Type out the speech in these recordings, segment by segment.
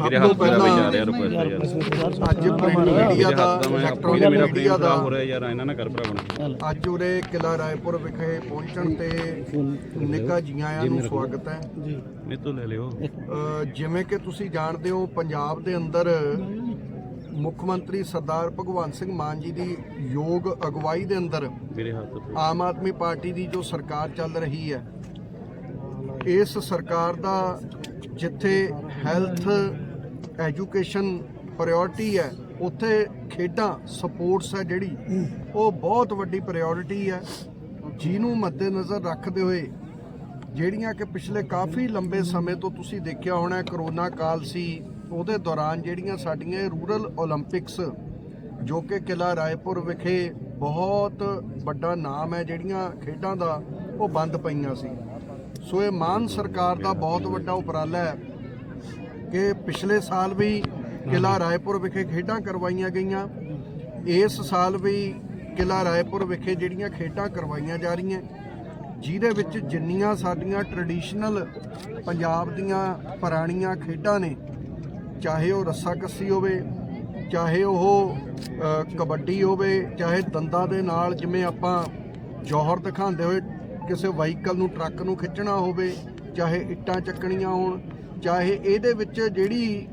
ਮੇਰੇ ਹੱਥ ਮੇਰਾ ਵੀ ਜਾ ਰਿਹਾ ਰਿਕੁਐਸਟ ਯਾਰ। ਅੱਜ ਪ੍ਰਿੰਟ ਮੀਡੀਆ ਦਾ ਮੇਰੇ ਇਲੈਕਟ੍ਰੋਨਿਕ ਮੇਰਾ ਮੀਡੀਆ ਫ੍ਰੀ ਦਾ ਹੋ ਰਿਹਾ ਯਾਰ ਇਹਨਾਂ ਨਾ ਕਰ ਭਰਾ ਬਣਾ ਅੱਜ ਉਰੇ ਕਿਲਾ ਰਾਏਪੁਰ ਵਿਖੇ ਪਹੁੰਚਣ ਤੇ ਨਿੱਘਾ ਜੀਆਂ ਆਇਆਂ ਨੂੰ ਸਵਾਗਤ ਹੈ। ਮੇਰੇ ਤੋਂ ਲੈ ਲਿਓ। ਅ, ਜਿਵੇਂ ਕਿ ਤੁਸੀਂ ਜਾਣਦੇ ਹੋ ਪੰਜਾਬ ਦੇ ਅੰਦਰ ਮੁੱਖ ਮੰਤਰੀ ਸਰਦਾਰ ਭਗਵੰਤ ਸਿੰਘ ਮਾਨ ਜੀ ਦੀ ਯੋਗ ਅਗਵਾਈ ਦੇ ਅੰਦਰ ਮੇਰੇ ਹੱਥ ਤੇ। ਆਮ ਆਦਮੀ ਪਾਰਟੀ ਦੀ ਜੋ ਸਰਕਾਰ ਚੱਲ ਰਹੀ ਹੈ ਇਸ ਸਰਕਾਰ ਦਾ ਜਿੱਥੇ ਹੈਲਥ ਐਜੂਕੇਸ਼ਨ ਪ੍ਰਾਇੋਰਟੀ ਹੈ, ਉੱਥੇ ਖੇਡਾਂ ਸਪੋਰਟਸ ਹੈ ਜਿਹੜੀ, ਉਹ ਬਹੁਤ ਵੱਡੀ ਪ੍ਰਾਇੋਰਟੀ ਹੈ। ਜਿਹਨੂੰ ਮੱਦੇਨਜ਼ਰ ਰੱਖਦੇ ਹੋਏ, ਜਿਹੜੀਆਂ ਕਿ ਪਿਛਲੇ ਕਾਫੀ ਲੰਬੇ ਸਮੇਂ ਤੋਂ ਤੁਸੀਂ ਦੇਖਿਆ ਹੋਣਾ, ਕਰੋਨਾ ਕਾਲ ਸੀ, ਉਹਦੇ ਦੌਰਾਨ ਜਿਹੜੀਆਂ ਸਾਡੀਆਂ ਰੂਰਲ 올림픽ਸ ਜੋ ਕਿ ਕਿਲਾ ਰਾਏਪੁਰ ਵਿਖੇ ਬਹੁਤ ਵੱਡਾ ਨਾਮ ਹੈ, ਜਿਹੜੀਆਂ ਖੇਡਾਂ ਦਾ, ਉਹ ਬੰਦ ਪਈਆਂ ਸੀ। ਸੋ ਇਹ ਮਾਨ ਸਰਕਾਰ ਦਾ ਬਹੁਤ ਵੱਡਾ ਉਪਰਾਲਾ ਹੈ ਕਿ ਪਿਛਲੇ ਸਾਲ ਵੀ ਕਿਲਾ ਰਾਏਪੁਰ ਵਿਖੇ ਖੇਡਾਂ ਕਰਵਾਈਆਂ ਗਈਆਂ। ਇਸ ਸਾਲ ਵੀ ਕਿਲਾ ਰਾਏਪੁਰ ਵਿਖੇ ਜਿਹੜੀਆਂ ਖੇਡਾਂ ਕਰਵਾਈਆਂ ਜਾ ਰਹੀਆਂ ਜਿਹਦੇ ਵਿੱਚ ਜਿੰਨੀਆਂ ਸਾਡੀਆਂ ਟ੍ਰੈਡੀਸ਼ਨਲ ਪੰਜਾਬ ਦੀਆਂ ਪੁਰਾਣੀਆਂ ਖੇਡਾਂ ਨੇ ਚਾਹੇ ਉਹ ਰੱਸਾ ਕੱਸੀ ਹੋਵੇ ਚਾਹੇ ਉਹ ਕਬੱਡੀ ਹੋਵੇ ਚਾਹੇ ਦੰਦਾਂ ਦੇ ਨਾਲ ਜਿਵੇਂ ਆਪਾਂ ਜੌਹਰ ਦਿਖਾਉਂਦੇ ਹੋਏ ਕਿਸੇ ਵਹੀਕਲ ਨੂੰ, ਟਰੱਕ ਨੂੰ ਖਿੱਚਣਾ ਹੋਵੇ, ਚਾਹੇ ਇੱਟਾਂ ਚੱਕਣੀਆਂ ਹੋਣ, ਚਾਹੇ ਇਹਦੇ ਵਿੱਚ ਜਿਹੜੀ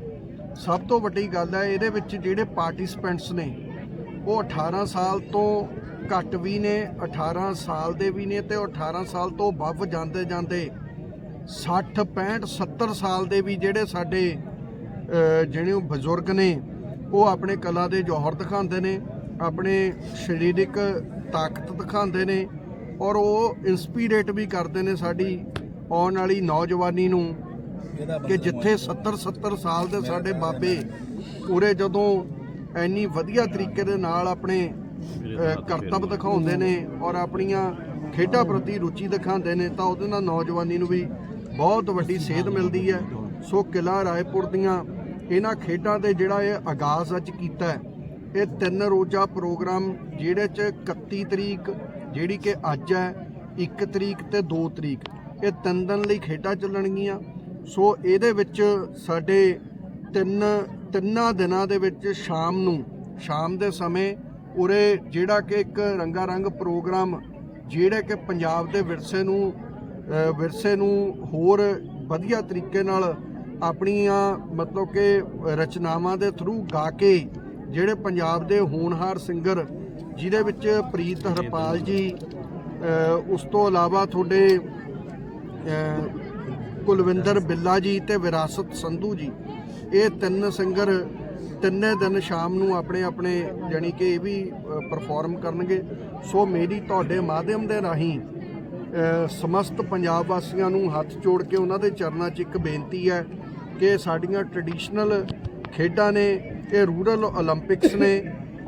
ਸਭ ਤੋਂ ਵੱਡੀ ਗੱਲ ਹੈ, ਇਹਦੇ ਵਿੱਚ ਜਿਹੜੇ ਪਾਰਟਿਸਪੈਂਟਸ ਨੇ, ਉਹ 18 ਸਾਲ ਤੋਂ ਘੱਟ ਵੀ ਨੇ 18 ਸਾਲ ਦੇ ਵੀ ਨੇ ਤੇ ਉਹ 18 ਸਾਲ ਤੋਂ ਵੱਧ ਜਾਂਦੇ ਜਾਂਦੇ 60 65 70 ਸਾਲ ਦੇ ਵੀ ਜਿਹੜੇ ਸਾਡੇ ਜਿਹੜੇ ਉਹ ਬਜ਼ੁਰਗ ਨੇ, ਉਹ ਆਪਣੇ ਕਲਾ ਦੇ ਜੌਹਰ ਦਿਖਾਉਂਦੇ ਨੇ, ਆਪਣੇ ਸਰੀਰਕ ਤਾਕਤ ਦਿਖਾਉਂਦੇ ਨੇ ਔਰ ਉਹ ਇਨਸਪੀਰੇਟ ਵੀ ਕਰਦੇ ਨੇ ਸਾਡੀ ਆਉਣ ਵਾਲੀ ਨੌਜਵਾਨੀ ਨੂੰ ਕਿ ਜਿੱਥੇ 70 70 ਸਾਲ ਦੇ ਸਾਡੇ ਬਾਬੇ ਉਰੇ ਜਦੋਂ ਇੰਨੀ ਵਧੀਆ ਤਰੀਕੇ ਦੇ ਨਾਲ ਆਪਣੇ ਅਹ, ਕਰਤੱਵ ਦਿਖਾਉਂਦੇ ਨੇ ਔਰ ਆਪਣੀਆਂ ਖੇਡਾਂ ਪ੍ਰਤੀ ਰੁਚੀ ਦਿਖਾਉਂਦੇ ਨੇ ਤਾਂ ਉਹਦੇ ਨਾਲ ਨੌਜਵਾਨੀ ਨੂੰ ਵੀ ਬਹੁਤ ਵੱਡੀ ਸੇਧ ਮਿਲਦੀ ਹੈ। ਸੋ ਕਿਲਾ ਰਾਏਪੁਰ ਦੀਆਂ ਇਹਨਾਂ ਖੇਡਾਂ ਦੇ ਜਿਹੜਾ ਇਹ ਆਗਾਜ਼ ਅੱਜ ਕੀਤਾ ਇਹ ਤਿੰਨ ਰੋਜ਼ਾ ਪ੍ਰੋਗਰਾਮ ਜਿਹੜੇ ਚ 31 ਤਰੀਕ ਜਿਹੜੀ ਕਿ ਅੱਜ ਹੈ 1 ਤਰੀਕ ਤੇ 2 ਤਰੀਕ। ਇਹ ਤਿੰਨ ਦਿਨ ਲਈ ਖੇਡਾਂ ਚੱਲਣਗੀਆਂ। ਸੋ ਇਹਦੇ ਵਿੱਚ ਸਾਡੇ ਤਿੰਨ, ਤਿੰਨਾਂ ਦਿਨਾਂ ਦੇ ਵਿੱਚ ਸ਼ਾਮ ਨੂੰ, ਸ਼ਾਮ ਦੇ ਸਮੇਂ ਉਰੇ ਜਿਹੜਾ ਕਿ ਇੱਕ ਰੰਗਾ ਰੰਗ ਪ੍ਰੋਗਰਾਮ, ਜਿਹੜੇ ਕਿ ਪੰਜਾਬ ਦੇ ਵਿਰਸੇ ਨੂੰ ਵਿਰਸੇ ਨੂੰ ਹੋਰ ਵਧੀਆ ਤਰੀਕੇ ਨਾਲ ਆਪਣੀਆਂ ਮਤਲਬ ਕਿ ਰਚਨਾਵਾਂ ਦੇ ਥਰੂ ਗਾ ਕੇ ਜਿਹੜੇ ਪੰਜਾਬ ਦੇ ਹੋਣਹਾਰ ਸਿੰਗਰ ਜਿਹਦੇ ਵਿੱਚ ਪ੍ਰੀਤ ਹਰਪਾਲ ਜੀ ਉਸ ਤੋਂ ਇਲਾਵਾ ਤੁਹਾਡੇ ਕੁਲਵਿੰਦਰ ਬਿੱਲਾ ਜੀ ਤੇ ਵਿਰਾਸਤ ਸੰਧੂ ਜੀ। ਇਹ ਤਿੰਨ ਸਿੰਗਰ ਤਿੰਨੇ ਦਿਨ ਸ਼ਾਮ ਨੂੰ ਆਪਣੇ ਆਪਣੇ ਜਾਨੀ ਕਿ ਇਹ ਵੀ ਪਰਫਾਰਮ ਕਰਨਗੇ। ਸੋ ਮੇਰੀ ਤੁਹਾਡੇ ਮਾਧਿਅਮ ਦੇ ਰਾਹੀਂ ਸਮਸਤ ਪੰਜਾਬ ਵਾਸੀਆਂ ਨੂੰ ਹੱਥ ਜੋੜ ਕੇ ਉਹਨਾਂ ਦੇ ਚਰਨਾਂ 'ਚ ਇੱਕ ਬੇਨਤੀ ਹੈ ਕਿ ਸਾਡੀਆਂ ਟ੍ਰੈਡੀਸ਼ਨਲ ਖੇਡਾਂ ਨੇ, ਇਹ ਰੂਰਲ 올림픽ਸ ਨੇ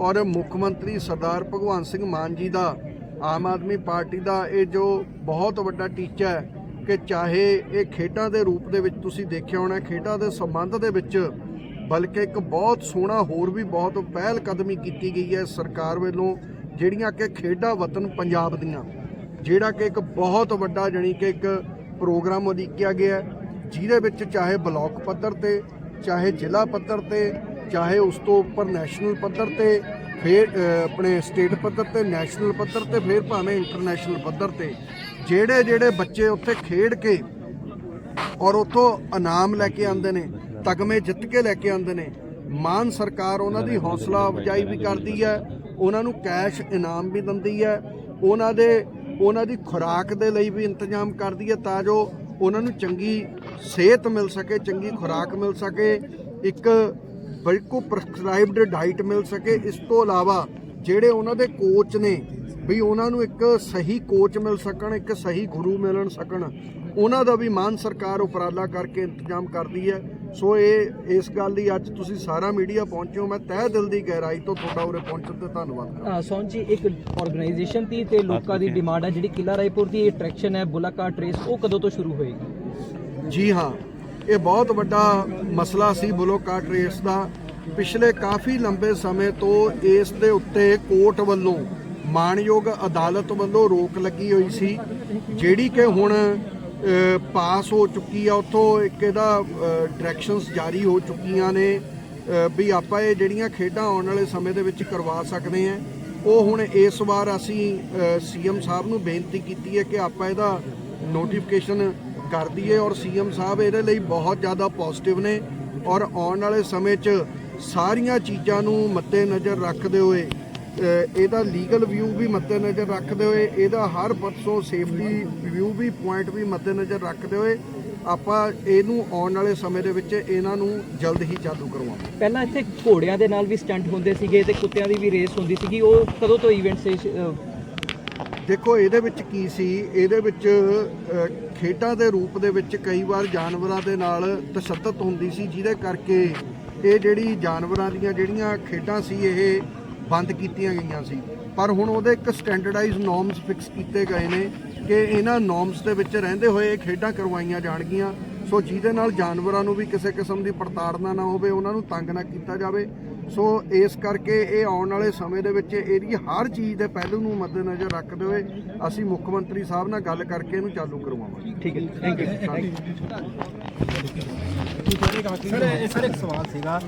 ਔਰ ਮੁੱਖ ਮੰਤਰੀ ਸਰਦਾਰ ਭਗਵੰਤ ਸਿੰਘ ਮਾਨ ਜੀ ਦਾ ਆਮ ਆਦਮੀ ਪਾਰਟੀ ਦਾ ਇਹ ਜੋ ਬਹੁਤ ਵੱਡਾ ਟੀਚਾ ਹੈ ਕਿ ਚਾਹੇ ਇਹ ਖੇਡਾਂ ਦੇ ਰੂਪ ਦੇ ਵਿੱਚ ਤੁਸੀਂ ਦੇਖਿਆ ਹੋਣਾ, ਖੇਡਾਂ ਦੇ ਸੰਬੰਧ ਦੇ ਵਿੱਚ, ਬਲਕਿ ਇੱਕ ਬਹੁਤ ਸੋਹਣਾ ਹੋਰ ਵੀ ਬਹੁਤ ਪਹਿਲ ਕਦਮੀ ਕੀਤੀ ਗਈ ਹੈ ਸਰਕਾਰ ਵੱਲੋਂ, ਜਿਹੜੀਆਂ ਕਿ ਖੇਡਾਂ ਵਤਨ ਪੰਜਾਬ ਦੀਆਂ, ਜਿਹੜਾ ਕਿ ਇੱਕ ਬਹੁਤ ਵੱਡਾ ਜਾਣੀ ਕਿ ਇੱਕ ਪ੍ਰੋਗਰਾਮ ਉਲੀਕਿਆ ਗਿਆ ਜਿਹਦੇ ਵਿੱਚ ਚਾਹੇ ਬਲਾਕ ਪੱਧਰ ਤੇ, ਚਾਹੇ ਜ਼ਿਲ੍ਹਾ ਪੱਧਰ ਤੇ ਚਾਹੇ ਉਸ ਤੋਂ ਉੱਪਰ ਨੈਸ਼ਨਲ ਪੱਧਰ ਤੇ, ਫਿਰ ਆਪਣੇ ਸਟੇਟ ਪੱਧਰ ਤੇ, ਨੈਸ਼ਨਲ ਪੱਧਰ ਤੇ, ਫਿਰ ਭਾਵੇਂ ਇੰਟਰਨੈਸ਼ਨਲ ਪੱਧਰ ਤੇ, ਜਿਹੜੇ ਜਿਹੜੇ ਬੱਚੇ ਉੱਥੇ ਖੇਡ ਕੇ ਔਰ ਉੱਥੋਂ ਇਨਾਮ ਲੈ ਕੇ ਆਉਂਦੇ ਨੇ, ਤਗਮੇ ਜਿੱਤ ਕੇ ਲੈ ਕੇ ਆਉਂਦੇ ਨੇ, ਮਾਨ ਸਰਕਾਰ ਉਹਨਾਂ ਦੀ ਹੌਸਲਾ ਅਫਜਾਈ ਵੀ ਕਰਦੀ ਹੈ, ਉਹਨਾਂ ਨੂੰ ਕੈਸ਼ ਇਨਾਮ ਵੀ ਦਿੰਦੀ ਹੈ, ਉਹਨਾਂ ਦੇ, ਉਹਨਾਂ ਦੀ ਖੁਰਾਕ ਦੇ ਲਈ ਵੀ ਇੰਤਜ਼ਾਮ ਕਰਦੀ ਹੈ ਤਾਂ ਜੋ ਉਹਨਾਂ ਨੂੰ ਚੰਗੀ ਸਿਹਤ ਮਿਲ ਸਕੇ, ਚੰਗੀ ਖੁਰਾਕ ਮਿਲ ਸਕੇ, ਇੱਕ ਬਿਲਕੁਲ ਪ੍ਰਸਕ੍ਰਾਈਬਡ ਡਾਈਟ ਮਿਲ ਸਕੇ। ਇਸ ਤੋਂ ਇਲਾਵਾ ਜਿਹੜੇ ਉਹਨਾਂ ਦੇ ਕੋਚ ਨੇ ਵੀ ਉਹਨਾਂ ਨੂੰ ਇੱਕ ਸਹੀ ਕੋਚ ਮਿਲ ਸਕਣ ਇੱਕ ਸਹੀ ਗੁਰੂ ਮਿਲਣ ਸਕਣ ਉਹਨਾਂ ਦਾ ਵੀ ਮਾਨ ਸਰਕਾਰ ਉਪਰਾਲਾ ਕਰਕੇ ਇੰਤਜ਼ਾਮ ਕਰਦੀ ਹੈ। ਸੋ ਇਹ ਇਸ ਗੱਲ ਦੀ ਅੱਜ ਤੁਸੀਂ ਸਾਰਾ ਮੀਡੀਆ ਪਹੁੰਚਿਓ ਮੈਂ ਤਹਿ ਦਿਲ ਦੀ ਗਹਿਰਾਈ ਤੋਂ ਤੁਹਾਡਾ ਉਰੇ ਪਹੁੰਚਣ ਤੇ ਧੰਨਵਾਦ ਕਰਦਾ ਸੋਨ ਜੀ ਇੱਕ ਆਰਗੇਨਾਈਜੇਸ਼ਨ ਦੀ ਤੇ ਲੋਕਾਂ ਦੀ ਡਿਮਾਂਡ ਹੈ ਜਿਹੜੀ ਕਿਲਾ ਰਾਏਪੁਰ ਦੀ ਅਟਰੈਕਸ਼ਨ ਹੈ ਬੁਲਾਕਾਟ ਰੇਸ ਉਹ ਕਦੋਂ ਤੋਂ ਸ਼ੁਰੂ ਹੋਏਗੀ? ਜੀ ਹਾਂ। ਇਹ ਬਹੁਤ ਵੱਡਾ ਮਸਲਾ ਸੀ ਬਲੋਕਾਟ ਰੇਸ ਦਾ। ਪਿਛਲੇ ਕਾਫੀ ਲੰਬੇ ਸਮੇਂ ਤੋਂ ਇਸ ਦੇ ਉੱਤੇ ਕੋਰਟ ਵੱਲੋਂ ਮਾਣਯੋਗ ਅਦਾਲਤ ਵੱਲੋਂ ਰੋਕ ਲੱਗੀ ਹੋਈ ਸੀ, ਜਿਹੜੀ ਕਿ ਹੁਣ ਪਾਸ ਹੋ ਚੁੱਕੀ ਆ। ਉੱਥੋਂ ਇੱਕ ਇਹਦਾ ਡਾਇਰੈਕਸ਼ਨਸ ਜਾਰੀ ਹੋ ਚੁੱਕੀਆਂ ਨੇ ਵੀ ਆਪਾਂ ਇਹ ਜਿਹੜੀਆਂ ਖੇਡਾਂ ਆਉਣ ਵਾਲੇ ਸਮੇਂ ਦੇ ਵਿੱਚ ਕਰਵਾ ਸਕਦੇ ਹਾਂ। ਉਹ ਹੁਣ ਇਸ ਵਾਰ ਅਸੀਂ ਸੀਐਮ ਸਾਹਿਬ ਨੂੰ ਬੇਨਤੀ ਕੀਤੀ ਹੈ ਕਿ ਆਪਾਂ ਇਹਦਾ ਨੋਟੀਫਿਕੇਸ਼ਨ ਕਰਦੀ ਦਈਏ ਔਰ ਸੀਐਮ ਸਾਹਿਬ ਇਹਦੇ ਲਈ ਬਹੁਤ ਜ਼ਿਆਦਾ ਪੋਜ਼ਿਟਿਵ ਨੇ ਔਰ ਆਉਣ ਵਾਲੇ ਸਮੇਂ 'ਚ ਸਾਰੀਆਂ ਚੀਜ਼ਾਂ ਨੂੰ ਮੱਦੇ ਨਜ਼ਰ ਰੱਖਦੇ ਹੋਏ ਇਹਦਾ ਲੀਗਲ ਵਿਊ ਵੀ ਮੱਦੇ ਨਜ਼ਰ ਰੱਖਦੇ ਹੋਏ, ਇਹਦਾ ਹਰ ਪਰਸੋਂ ਸੇਫਟੀ ਵਿਊ ਵੀ ਪੁਆਇੰਟ ਵੀ ਮੱਦੇ ਨਜ਼ਰ ਰੱਖਦੇ ਹੋਏ ਆਪਾਂ ਇਹਨੂੰ ਆਉਣ ਵਾਲੇ ਸਮੇਂ ਦੇ ਵਿੱਚ ਇਹਨਾਂ ਨੂੰ ਜਲਦ ਹੀ ਚਾਲੂ ਕਰਵਾਵਾਂਗੇ। ਪਹਿਲਾਂ ਇੱਥੇ ਘੋੜਿਆਂ ਦੇ ਨਾਲ ਵੀ ਸਟੰਟ ਹੁੰਦੇ ਸੀਗੇ ਤੇ ਕੁੱਤਿਆਂ ਦੀ ਵੀ ਰੇਸ ਹੁੰਦੀ ਸੀਗੀ, ਉਹ ਕਦੋਂ ਤੋਂ ਇਵੈਂਟ ਸੇ ਦੇਖੋ, ਇਹਦੇ ਵਿੱਚ ਕੀ ਸੀ? ਇਹਦੇ ਵਿੱਚ ਖੇਡਾਂ ਦੇ ਰੂਪ ਦੇ ਵਿੱਚ ਕਈ ਵਾਰ ਜਾਨਵਰਾਂ ਦੇ ਨਾਲ ਤਸ਼ੱਦਦ ਹੁੰਦੀ ਸੀ, ਜਿਹਦੇ ਕਰਕੇ ਇਹ ਜਿਹੜੀ ਜਾਨਵਰਾਂ ਦੀਆਂ ਜਿਹੜੀਆਂ ਖੇਡਾਂ ਸੀ, ਇਹ ਬੰਦ ਕੀਤੀਆਂ ਗਈਆਂ ਸੀ। ਪਰ ਹੁਣ ਉਹਦੇ ਇੱਕ ਸਟੈਂਡਰਡਾਈਜ਼ ਨੋਰਮਸ ਫਿਕਸ ਕੀਤੇ ਗਏ ਨੇ ਕਿ ਇਹਨਾਂ ਨੋਰਮਸ ਦੇ ਵਿੱਚ ਰਹਿੰਦੇ ਹੋਏ ਇਹ ਖੇਡਾਂ ਕਰਵਾਈਆਂ ਜਾਣਗੀਆਂ। ਸੋ ਜਿਹਦੇ ਨਾਲ ਜਾਨਵਰਾਂ ਨੂੰ ਵੀ ਕਿਸੇ ਕਿਸਮ ਦੀ ਪ੍ਰਤਾੜਨਾ ਨਾ ਹੋਵੇ, ਉਹਨਾਂ ਨੂੰ ਤੰਗ ਨਾ ਕੀਤਾ ਜਾਵੇ। ਸੋ ਇਸ ਕਰਕੇ ਇਹ ਆਉਣ ਵਾਲੇ ਸਮੇਂ ਦੇ ਵਿੱਚ ਇਹਦੀ ਹਰ ਚੀਜ਼ ਦੇ ਪਹਿਲੂ ਨੂੰ ਮੱਦੇਨਜ਼ਰ ਰੱਖਦੇ ਹੋਏ ਅਸੀਂ ਮੁੱਖ ਮੰਤਰੀ ਸਾਹਿਬ ਨਾਲ ਗੱਲ ਕਰਕੇ ਇਹਨੂੰ ਚਾਲੂ ਕਰਵਾਵਾਂਗੇ। ਠੀਕ ਹੈ ਥੈਂਕ ਯੂ ਸਰ ਇਹ ਸਰ ਇੱਕ ਸਵਾਲ ਸੀਗਾ।